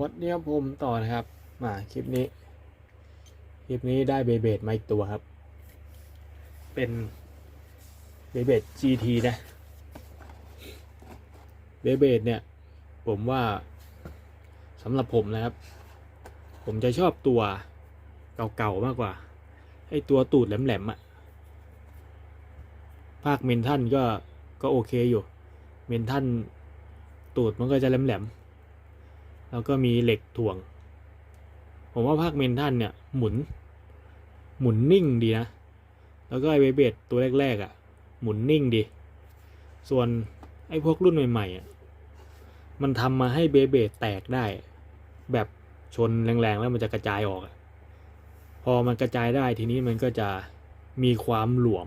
วัดีครับผมต่อนะครับ มาคลิปนี้ คลิปนี้ได้เบเบดมาอีกตัวครับ เป็นเบเบด GT นะเบเบดเนี่ย ผมว่าสำหรับผมนะครับ ผมจะชอบตัวเก่าๆมากกว่า ไอตัวตูดแหลมๆอะภาคเมนทันก็ก็โอเคอยู่ เมนทันตูดมันก็จะแหลมๆ แล้วก็มีเหล็กถ่วง ผมว่าภาคเมนทันเนี่ยหมุน หมุนนิ่งดีนะ แล้วก็ไอเบเบดตัวแรกๆอะ่ะ หมุนนิ่งดี ส่วนไอพวกรุ่นใหม่ๆอะ่ะมันทำมาให้เบเบดแตกได้ แบบชนแรงๆแล้วมันจะกระจายออก พอมันกระจายได้ทีนี้มันก็จะมีความหลวม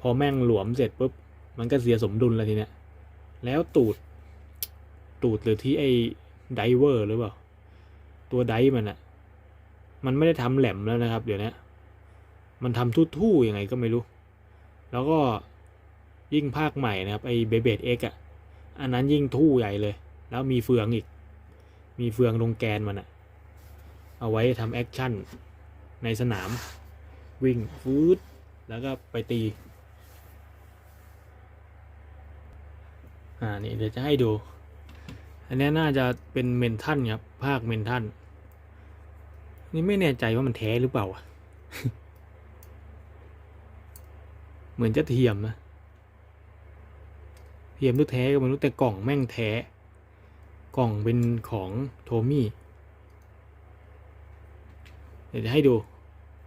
พอแม่งหลวมเสร็จปุ๊บมันก็เสียสมดุลแล้วทีเนี้ยแล้วตูด ตูดหรือที่ไอ ไดเวอร์หรือเปล่า ตัวไดมันอะมันไม่ได้ทำแหลมแล้วนะครับ เดี๋ยวนี้มันทำทู่ๆยังไงก็ไม่รู้ แล้วก็ยิ่งภาคใหม่นะครับ ไอเบเบดเอ็กอะอันนั้นยิ่งทู่ใหญ่เลย แล้วมีเฟืองอีก มีเฟืองตรงแกนมันอะเอาไว้ทำแอคชั่นในสนาม วิ่งฟืดแล้วก็ไปตี อ่า นี่เดี๋ยวจะให้ดู อันนี้น่าจะเป็นเมนทันครับ ภาคเมนทันนี่ไม่แน่ใจว่ามันแท้หรือเปล่า เหมือนจะเทียมนะเทียมหรือแท้ก็ไม่รู้แต่กล่องแม่งแท้ กล่องเป็นของโทมี่ เดี๋ยวจะให้ดู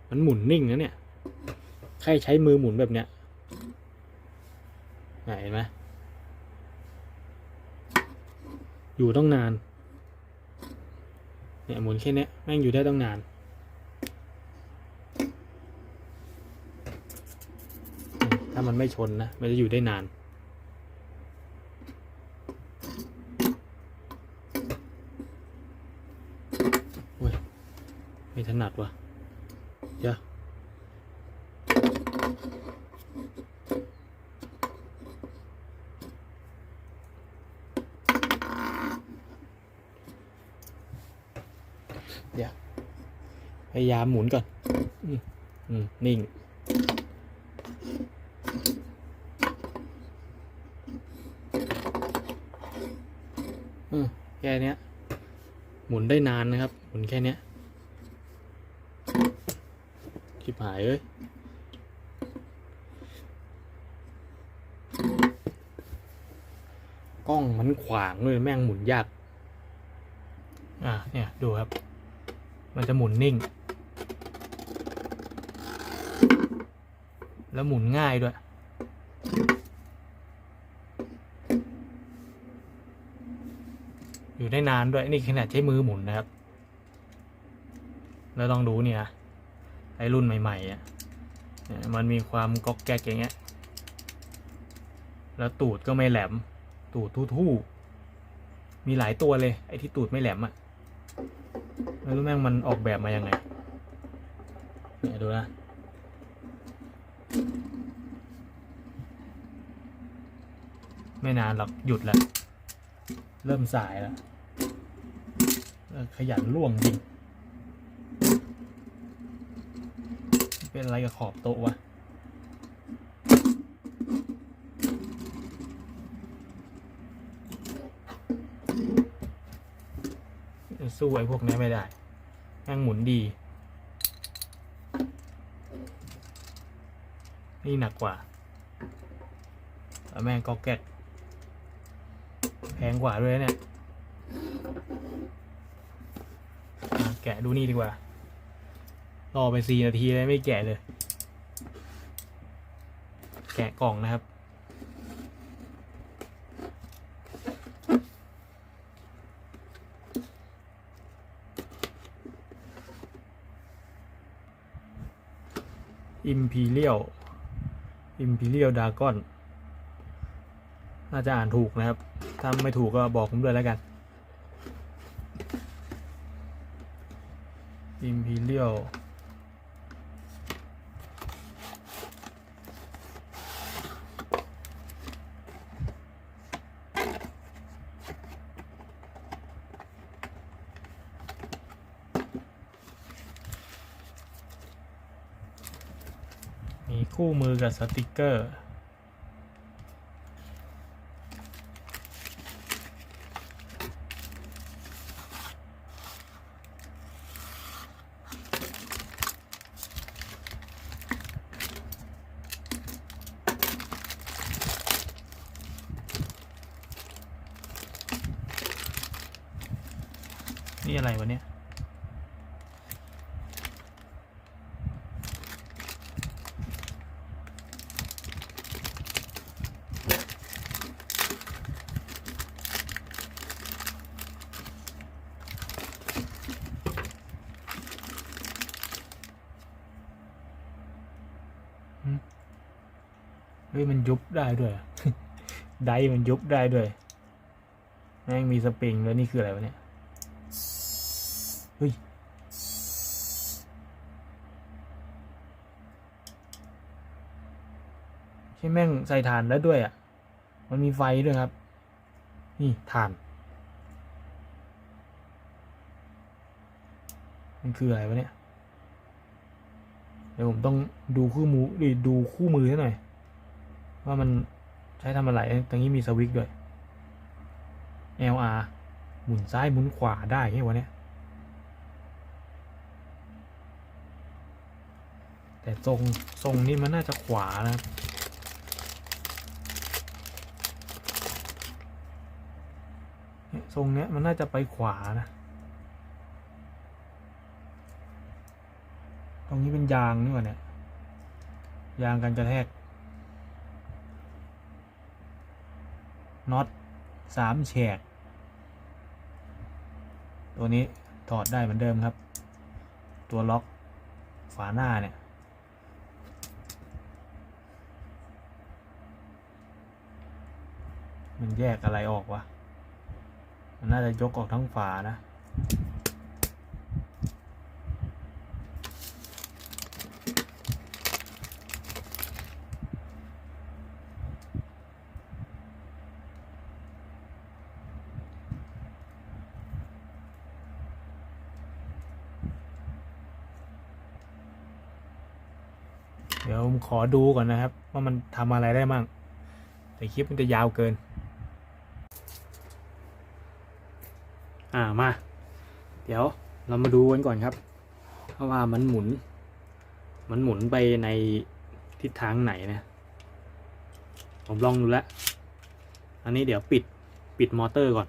มันหมุนนิ่งนะเนี่ย ใครใช้มือหมุนแบบเนี้ยไหนเห็นไหม อยู่ต้องนาน เนี่ยหมุนแค่เนี้ยแม่งอยู่ได้ต้องนาน ถ้ามันไม่ชนนะ มันจะอยู่ได้นานโอ้ยไม่ถนัดว่ะเดี๋ยวเดี๋ยว พยายามหมุนก่อนอนิ่งอแค่เนี้ยหมุนได้นานนะครับ หมุนแค่เนี้ยชิบหายเอ้ยกล้องมันขวางเลยแม่งหมุนยาก อะเนี่ย ดูครับ มันจะหมุนนิ่ง แล้วหมุนง่ายด้วย อยู่ได้นานด้วย นี่ขนาดใช้มือหมุนนะครับ แล้วลองดูเนี่ยไอรุ่นใหม่ๆอะมันมีความก๊อกแก๊กอย่างเงี้ย แล้วตูดก็ไม่แหลม ตูดทู่ๆ มีหลายตัวเลย ไอที่ตูดไม่แหลมอะไม่รู้แม่งมันออกแบบมายังไงเนี่ยดูนะ ไม่นานหรอกหยุดแล้ว เริ่มสายแล้วขยันล่วงจริง เป็นอะไรกับขอบโต๊ะวะสู้ไอ้พวกนี้ไม่ได้แม่งหมุนดี นี่หนักกว่าแล้วแม่งก็แก๊ก งกว่าด้วยนะเนี่ยแกะดูนี่ดีกว่า รอไปสี่นาทีเลยไม่แกะเลย แกะกล่องนะครับ Imperial Imperial Dragon น่ น่าจะอ่านถูกนะครับ ถ้าไม่ถูกก็บอกผมด้วยแล้วกัน Imperial มีคู่มือกับสติกเกอร์ ยมันยุบได้ด้วย ไดร์มันยุบได้ด้วยแม่งมีสปริงแล้วนี่คืออะไรวะเนี่ย เฮ้ย ใช่แม่งใส่ถ่านแล้วด้วยอะ มันมีไฟด้วยครับ นี่ถ่าน มันคืออะไรวะเนี่ย เดี๋ยวผมต้องดูคู่มือดิดูคู่มือให้หน่อย ว่ามันใช้ทำอะไรตรงนี้มีสวิตช์ด้วย LR หมุนซ้ายหมุนขวาได้ไงวะเนี่ยแต่ทรงทรงนี้มันน่าจะขวานะทรงเนี้ยมันน่าจะไปขวานะ ตรงนี้เป็นยางนี่ว่าเนี่ย ยางกันกระแทก น็อตสามแฉก ตัวนี้ถอดได้เหมือนเดิมครับ ตัวล็อกฝาหน้าเนี่ย มันแยกอะไรออกวะ มันน่าจะยกออกทั้งฝานะ เดี๋ยวผมข อดูก่อนนะครับ ว่ามันทำอะไรได้มั่งแต่คลิปมันจะยาวเกิน อ่ามา เดี๋ยวเรามาดูกันก่อนครับว่ามันหมุน มันหมุนไปในทิศทางไหนนะ ผมลองดูแล้ว อันนี้เดี๋ยวปิดปิดมอเตอร์ก่อน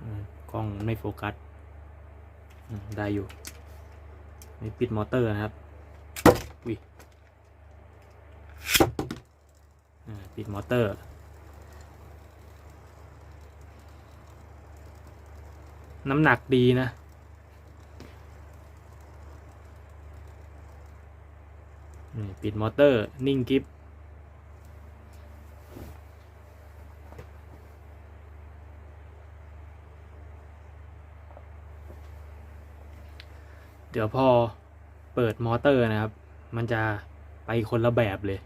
อืมกล้องไม่โฟกัสได้อยู่นี่ปิดมอเตอร์นะครับวิปิดมอเตอร์ น้ำหนักดีนะนี่ปิดมอเตอร์ นิ่งกิฟ เดี๋ยวพอเปิดมอเตอร์นะครับ มันจะไปคนละแบบเลย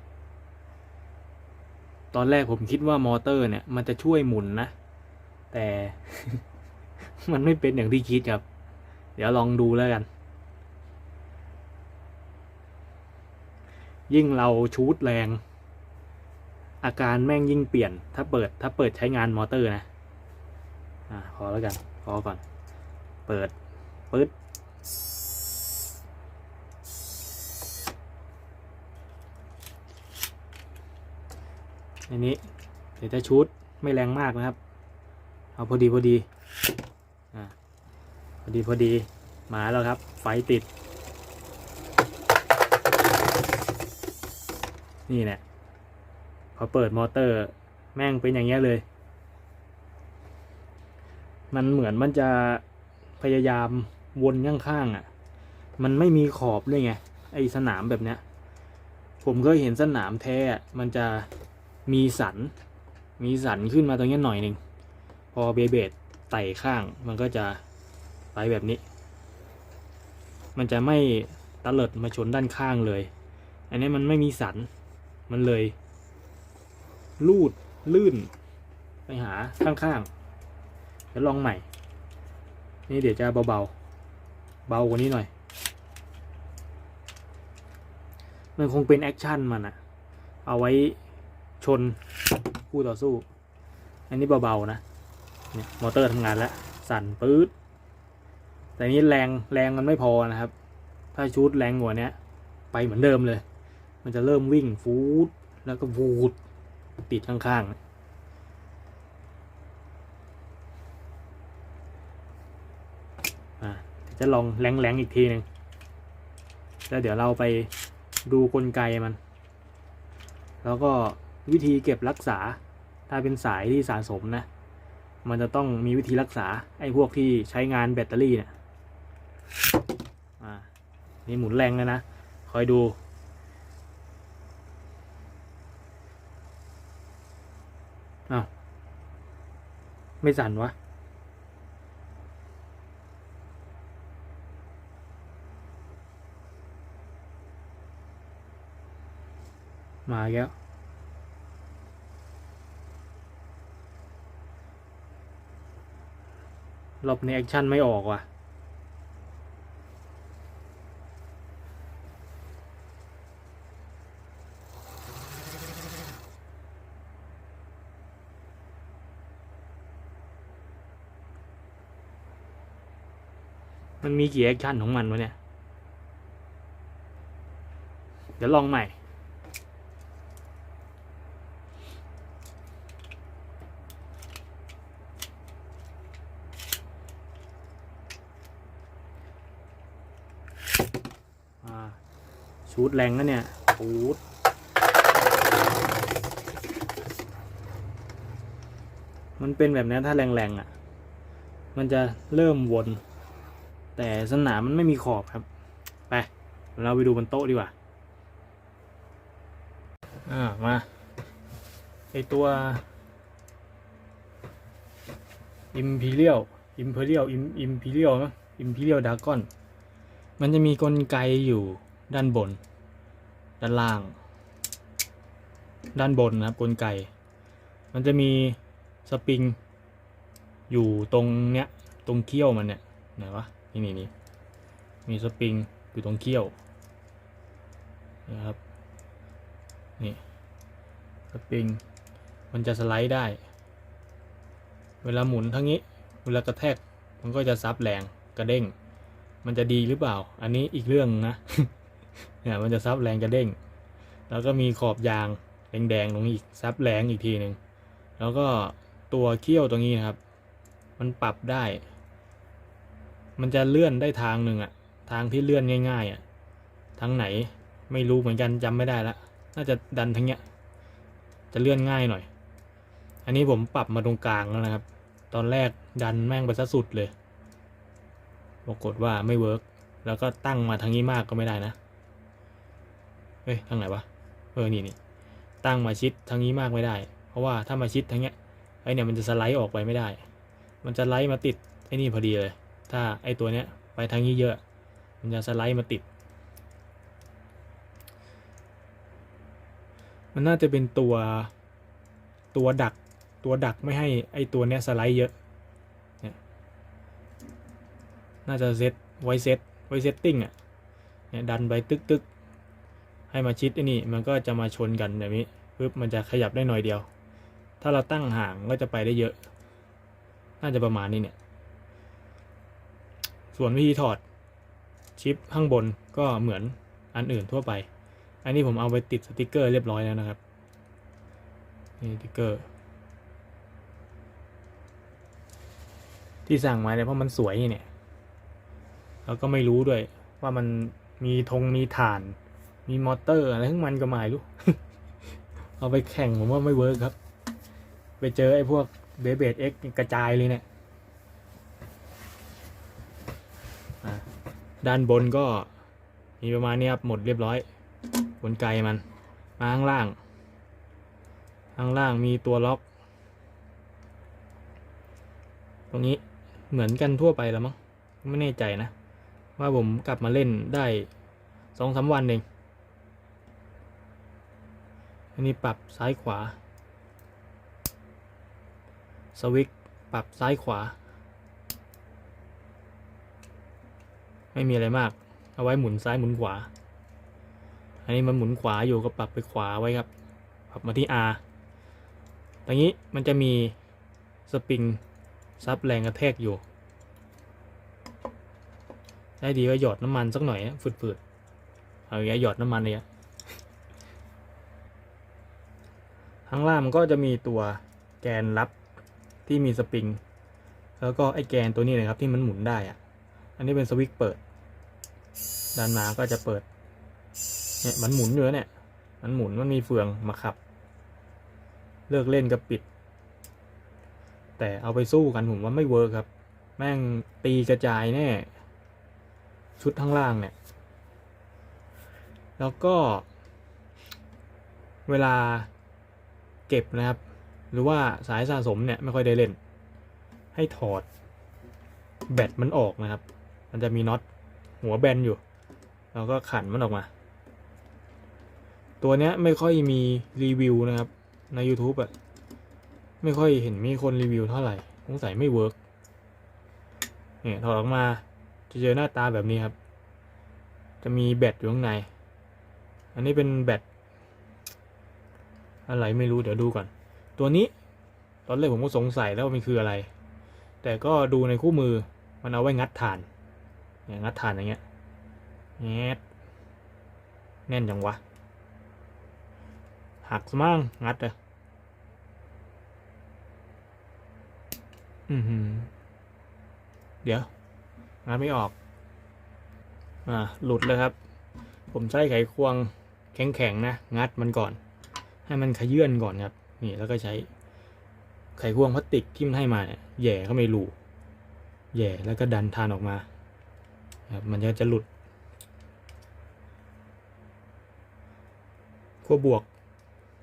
ตอนแรกผมคิดว่ามอเตอร์เนี่ย มันจะช่วยหมุนนะ แต่ มันไม่เป็นอย่างที่คิดครับ เดี๋ยวลองดูแล้วกัน ยิ่งเราชูดแรง อาการแม่งยิ่งเปลี่ยน ถ้าเปิดถ้าเปิดใช้งานมอเตอร์นะ อ่าพอแล้วกันพอก่อน เปิดปึ๊ด ในนี้เดี๋ยวจะชุดไม่แรงมากนะครับ เอาพอดีพอดีอ่าพอดีพอดีมาแล้วครับ ไฟติด นี่แหละพอเปิดมอเตอร์แม่งเป็นอย่างเงี้ยเลย มันเหมือนมันจะพยายามวนข้างๆอะ มันไม่มีขอบเลยไง ไอสนามแบบเนี้ย ผมเคยเห็นสนามแท้มันจะ มีสัน มีสันขึ้นมาตรงนี้หน่อยหนึ่ง พอเบเบดไต่ข้างมันก็จะไปแบบนี้ มันจะไม่ตะเลิดมาชนด้านข้างเลย อันนี้มันไม่มีสัน มันเลย ลูดลื่น ไปหาข้างๆเดี๋ยวลองใหม่ นี่เดี๋ยวจะเบาๆ เบากว่านี้หน่อย มันคงเป็นแอคชั่นมันอะเอาไว้ ชนคู่ต่อสู้ อันนี้เบาๆนะเนี่ยมอเตอร์ทำงานแล้ว สั่นปื๊ดแต่นี้แรงแรงมันไม่พอนะครับ ถ้าชูดแรงกว่านี้ไปเหมือนเดิมเลย มันจะเริ่มวิ่งฟูดแล้วก็วูดติดข้างๆอะจะลองแรงๆอีกทีหนึ่งแล้วเดี๋ยวเราไปดูกลไกมัน แล้วก็ วิธีเก็บรักษา ถ้าเป็นสายที่สะสมนะ มันจะต้องมีวิธีรักษา ไอ้พวกที่ใช้งานแบตเตอรี่เนี่ยนี่หมุนแรงเลยนะ คอยดู อ้าว ไม่สั่นวะมาอีกแล้ว รอบนี้แอคชั่นไม่ออกว่ะ มันมีกี่แอคชั่นของมันวะเนี่ย เดี๋ยวลองใหม่ อ่า ชูดแรงนะเนี่ยชูดมันเป็นแบบนี้ถ้าแรงๆอะ มันจะเริ่มวน แต่สนามมันไม่มีขอบครับ ไป เราไปดูบนโต๊ะดีกว่า อ่า มา ไอตัว Imperial Imperial Im- Imperial มั้ง Imperial Dragon มันจะมีกลไกอยู่ด้านบน ด้านล่าง ด้านบนนะครับกลไก มันจะมีสปริง อยู่ตรงเนี้ยตรงเขี้ยวมันเนี่ยไหนวะนี่นี่นี่มีสปริงอยู่ตรงเขี้ยวนะครับนี่สปริงมันจะสไลด์ได้ เวลาหมุนทั้งนี้ เวลากระแทกมันก็จะซับแรงกระเด้ง มันจะดีหรือเปล่า อันนี้อีกเรื่องนะ เนี่ยมันจะซับแรงกระเด้ง แล้วก็มีขอบยางแดงๆตรงนี้อีกซับแรงอีกทีหนึ่งแล้วก็ตัวเขี้ยวตรงนี้นะครับ มันปรับได้ มันจะเลื่อนได้ทางหนึ่งอะทางที่เลื่อนง่ายๆอะทางไหนไม่รู้เหมือนกันจำไม่ได้ละน่าจะดันทั้งเนี้ย จะเลื่อนง่ายหน่อย อันนี้ผมปรับมาตรงกลางแล้วนะครับ ตอนแรกดันแม่งไปซะสุดเลย ปรากฏว่าไม่เวิร์กแล้วก็ตั้งมาทางนี้มากก็ไม่ได้นะ ฮ้ยทางไหนวะเออนี่นี่ตั้งมาชิดทางนี้มากไม่ได้ เพราะว่าถ้ามาชิดทางเนี้ยไอเนี่ยมันจะสไลด์ออกไปไม่ได้ มันจะไลด์มาติดไอนี่พอดีเลย ถ้าไอตัวเนี้ยไปทางนี้เยอะ มันจะสไลด์มาติด มันน่าจะเป็นตัวตัวดักตัวดักไม่ให้ไอตัวเนี้ยสไลด์เยอะน่าจะเซตไว้เซตไว้เซตติ้งอะเนี่ยดันไปตึกตึก ให้มาชิดไอ้นี่มันก็จะมาชนกันแบบนี้ปึ๊บมันจะขยับได้หน่อยเดียว ถ้าเราตั้งห่างก็จะไปได้เยอะ น่าจะประมาณนี้เนี่ย ส่วนวิธีถอดชิปข้างบนก็เหมือนอันอื่นทั่วไป อันนี้ผมเอาไปติดสติกเกอร์เรียบร้อยแล้วนะครับนี่สติกเกอร์ ที่สั่งมาเนี่ยเพราะมันสวยเนี่ย แล้วก็ไม่รู้ด้วยว่ามันมีธงมีฐาน มีมอเตอร์อะไรทั้งมันก็ไม่รู้ เอาไปแข่งผมว่าไม่เวิร์กครับ ไปเจอไอ้พวกเบเบดเอ็กกระจายเลยเนี่ยด้านบนก็มีประมาณนี้ครับ หมดเรียบร้อยกลไกมัน มาข้างล่าง ข้างล่างมีตัวล็อก ตรงนี้เหมือนกันทั่วไปแล้วมั้ง ไม่แน่ใจนะ ว่าผมกลับมาเล่นได้สองสามวันเอง อันนี้ปรับซ้ายขวา สวิตช์ปรับซ้ายขวา ไม่มีอะไรมาก เอาไว้หมุนซ้ายหมุนขวา อันนี้มันหมุนขวาอยู่ก็ปรับไปขวาไว้ครับ ปรับมาที่ R ตรงนี้มันจะมีสปริงซับแรงกระแทกอยู่ ได้ดีว่าหยอดน้ำมันสักหน่อยอะฝืดๆ เอาอย่างเงี้ยหยอดน้ำมันเลยอะ ข้างล่างมันก็จะมีตัวแกนรับที่มีสปริง แล้วก็ไอ้แกนตัวนี้เลยครับที่มันหมุนได้อะอันนี้เป็นสวิตช์เปิด ด้านหน้าก็จะเปิด เนี่ยมันหมุนอยู่แล้วเนี่ย มันหมุนมันมีเฟืองมาขับ เลิกเล่นกับปิด แต่เอาไปสู้กันผมว่าไม่เวิร์คครับ แม่งตีกระจายแน่ ชุดข้างล่างเนี่ย แล้วก็ เวลา เก็บนะครับ หรือว่าสายสะสมเนี่ยไม่ค่อยได้เล่น ให้ถอดแบตมันออกนะครับ มันจะมีน็อตหัวแบนอยู่แล้วก็ขันมันออกมา ตัวเนี้ยไม่ค่อยมีรีวิวนะครับใน YouTube อะไม่ค่อยเห็นมีคนรีวิวเท่าไหร่สงสัยไม่เวิร์กเนี่ยถอดออกมาจะเจอหน้าตาแบบนี้ครับ จะมีแบตอยู่ข้างใน อันนี้เป็นแบต อะไรไม่รู้เดี๋ยวดูก่อน ตัวนี้ ตอนแรกผมก็สงสัยแล้วว่ามันคืออะไร แต่ก็ดูในคู่มือมันเอาไว้งัดถ่านเนี่ยงัดถ่านอย่างเงี้ยแงดแน่นจังวะ หักสมั่งงัดเลยอือหือ เดี๋ยวงัดไม่ออก อ่า หลุดเลยครับ ผมใช้ไขควงแข็งๆนะ งัดมันก่อน ให้มันขยื่นก่อนครับนี่แล้วก็ใช้ไขควงพลาสติกที่มันให้มาเนี่ยแย่เข้าไปรูแย่แล้วก็ดันทานออกมาครับมันจะจะหลุดขั้วบวก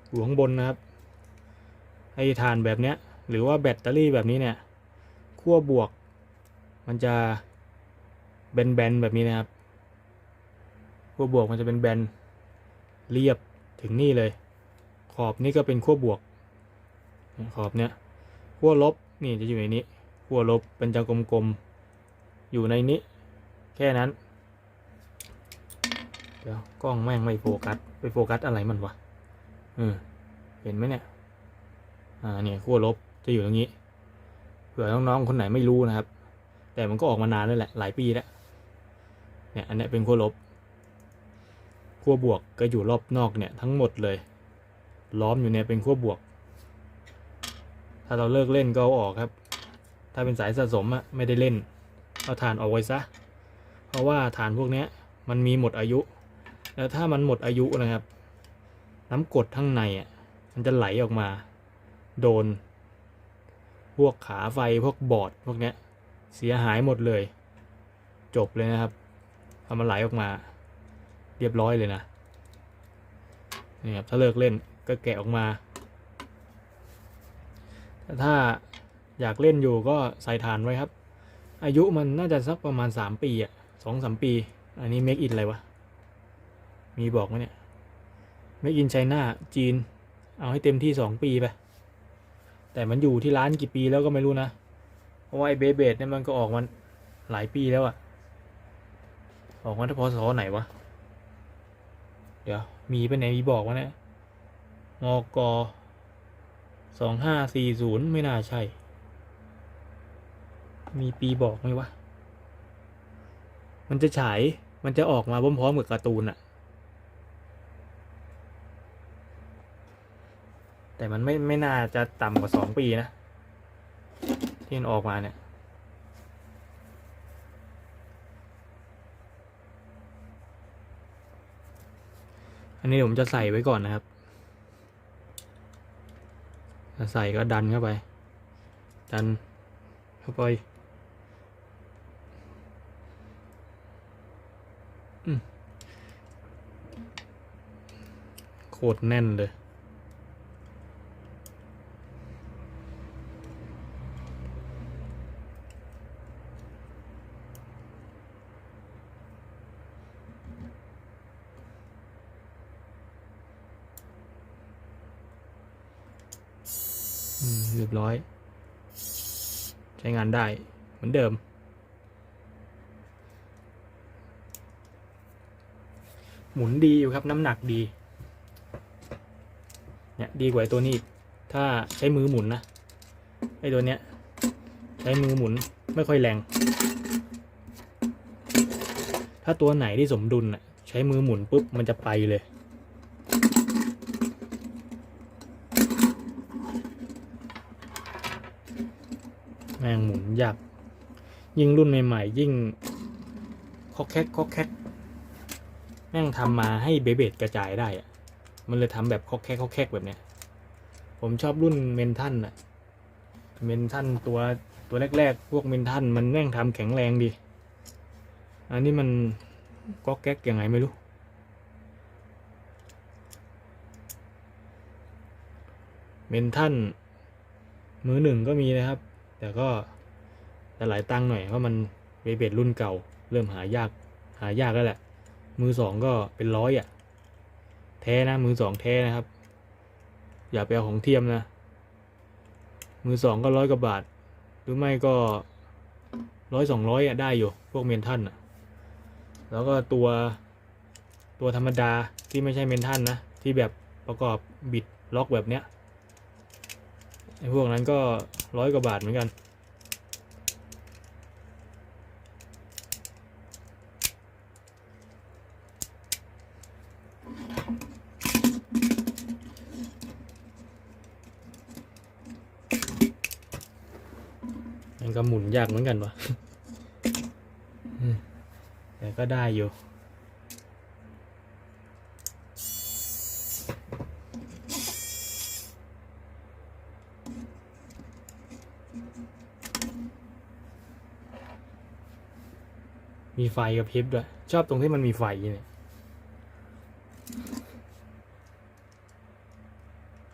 อยู่ข้างบนนะครับไอ้ทานแบบเนี้ยหรือว่าแบตเตอรี่แบบนี้เนี่ยขั้วบวก มันจะแบนๆแบบนี้นะครับขั้วบวกมันจะเป็นแบนเรียบถึงนี่เลย ขอบนี่ก็เป็นขั้วบวก ขอบเนี้ยขั้วลบนี่จะอยู่ในนี้ขั้วลบเป็นจะกลมๆอยู่ในนี้ แค่นั้น เดี๋ยวกล้องแม่งไม่โฟกัสไปโฟกัสอะไรมันวะเออเห็นไหมเนี่ยอ่าเนี่ยขั้วลบจะอยู่ตรงนี้เผื่อน้องๆคนไหนไม่รู้นะครับ แต่มันก็ออกมานานแล้วแหละหลายปีแล้วเนี่ยอันนี้เป็นขั้วลบขั้วบวกก็อยู่รอบนอกเนี่ยทั้งหมดเลย ล้อมอยู่เนี่ยเป็นขั้วบวก ถ้าเราเลิกเล่นก็เอาออกครับ ถ้าเป็นสายสะสมอะไม่ได้เล่น เอาฐานออกไว้ซะ เพราะว่าฐานพวกเนี้ยมันมีหมดอายุ แล้วถ้ามันหมดอายุนะครับ น้ำกรดข้างในอะมันจะไหลออกมา โดน พวกขาไฟพวกบอร์ดพวกเนี้ยเสียหายหมดเลย จบเลยนะครับพอมันไหลออกมา เรียบร้อยเลยนะนี่ครับถ้าเลิกเล่น ก็แกะออกมาแต่ถ้าอยากเล่นอยู่ก็ใส่ฐานไว้ครับ อายุมันน่าจะสักประมาณสามปีอะสองสามปี อันนี้เมกอินอะไรวะ มีบอกไหมเนี่ยเมกอินไชน่าจีน เอาให้เต็มที่สองปีไปแต่มันอยู่ที่ร้านกี่ปีแล้วก็ไม่รู้นะ เพราะว่าไอ้เบเบดเนี่ยมันก็ออกมันหลายปีแล้วอะออกมาถ้าพอสอไหนวะ เดี๋ยว มีไปไหนมีบอกวะเนี่ย มกสองห้าสี่ศูนย์ไม่น่าใช่ มีปีบอกไหมวะ มันจะฉาย มันจะออกมาพร้อมๆกับการ์ตูนอะแต่มันไม่ไม่น่าจะต่ำกว่าสองปีนะ ที่มันออกมาเนี่ย อันนี้ผมจะใส่ไว้ก่อนนะครับ ใส่ก็ดันเข้าไป ดันเข้าไปอืมโคตรแน่นเลย ยบร้อยช้งานได้เหมือนเดิม หมุนดีอยู่ครับน้ำหนักดี เนี่ยดีกว่าตัวนี้ ถ้าใช้มือหมุนนะ ไอ้ตัวเนี้ย ใช้มือหมุนไม่ค่อยแรง ถ้าตัวไหนที่สมดุลน่ะใช้มือหมุนปุ๊บมันจะไปเลย ม่งหมุนยากยิ่งรุ่นใหม่ๆ ยิ่งคอกแคกคอกแคกแม่งทำมาให้เบเบดกระจายได้อะมันเลยทำแบบคอกแคกคอกแคกแบบเนี้ย ผมชอบรุ่นเมนทันอะเมนทันตัวตัวแรกๆ พวกเมนทันมันแม่งทำแข็งแรงดี อันนี้มันก๊อกแก๊กยังไงไม่รู้ เมนทันมือหนึ่งก็มีนะครับ แต่ก็จะหลายตังค์หน่อยเพราะมันเบเบดรุ่นเก่า เริ่มหายากหายากแล้วแหละ มือสองก็เป็นร้อยอะ่ะ แท้นะมือสองแท้นะครับ อย่าไปเอาของเทียมนะ มือสองก็ร้อยกว่าบาท หรือไม่ก็ร้อยสองร้อยอะได้อยู่ พวกเมนทันอะ แล้วก็ตัวตัวธรรมดาที่ไม่ใช่เมนทันนะ ที่แบบประกอบบิดล็อกแบบเนี้ย ไอ้พวกนั้นก็ร้อยกว่าบาทเหมือนกันมันก็หมุนยากเหมือนกันวะแต่ก็ได้อยู่ มีไฟกับพริบด้วย ชอบตรงที่มันมีไฟเนี่ย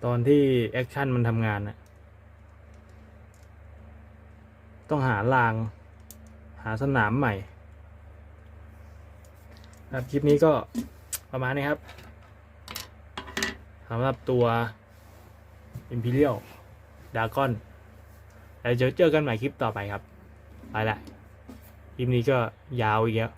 ตอนที่แอคชั่นมันทำงานน่ะต้องหาราง หาสนามใหม่ครับคลิปนี้ก็ประมาณนี้ครับสำหรับตัว Imperial Dragon แล้วเจอเจอกันใหม่คลิปต่อไปครับ ไปละ ลิปนี้ก็ยาวอีกแล้ว